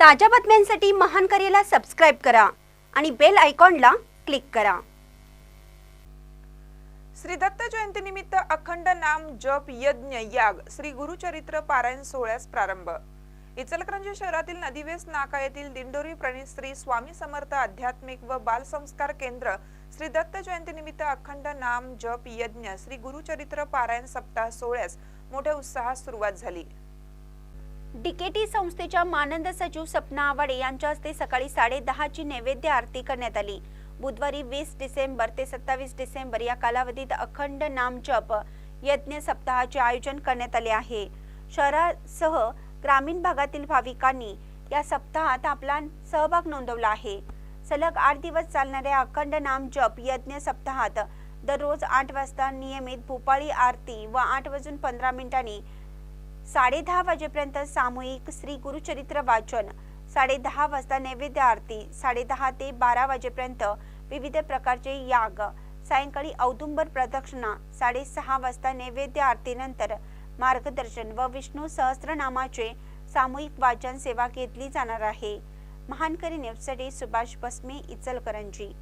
ताज्या बातम्यांसाठी महान करेला सबस्क्राईब करा आणि बेल आयकॉनला क्लिक करा. श्री दत्त जयंतीनिमित्त अखंड नाम जप यज्ञ याग श्री गुरुचरित्र पारायण सोहळ्यास प्रारंभ. इचलकरंजी शहरातील नदीवेस नाका येथील दिंडोरी प्रणित श्री स्वामी समर्थ आध्यात्मिक व बाल संस्कार केंद्र श्री दत्त जयंतीनिमित्त अखंड नाम जप यज्ञ श्री गुरुचरित्र पारायण सप्ताह सोहळ्यास मोठ्या उत्साहात सुरुवात झाली. डीकेटी संस्थेच्या मानंद सचिव सपना आवाडे यांच्या हस्ते सकाळी साडे दहाची नैवेद्य आरती करण्यात आली. बुधवारी वीस डिसेंबर ते सत्तावीस डिसेंबर या कालावधीत अखंड नाम जप यज्ञ सप्ताहाचे आयोजन करण्यात आले आहे. शहरासह ग्रामीण भागातील भाविकांनी या सप्ताहात आपला सहभाग नोंदवला आहे. सलग आठ दिवस चालणाऱ्या अखंड नाम जप यज्ञ सप्ताहात दररोज आठ वाजता नियमित भूपाळी आरती व आठ वाजून पंधरा मिनिटांनी साडे दहा वाजेपर्यंत सामूहिक श्री गुरुचरित्र वाचन साडे दहा वाजता नैवेद्य आरती साडे दहा ते बारा वाजेपर्यंत विविध प्रकारचे याग सायंकाळी औदुंबर प्रदक्षिणा साडेसहा वाजता नैवेद्य आरतीनंतर मार्गदर्शन व विष्णू सहस्रनामाचे सामूहिक वाचन सेवा घेतली जाणार आहे. महानकरी न्यूजसाठी सुभाष बसमे इचलकरंजी.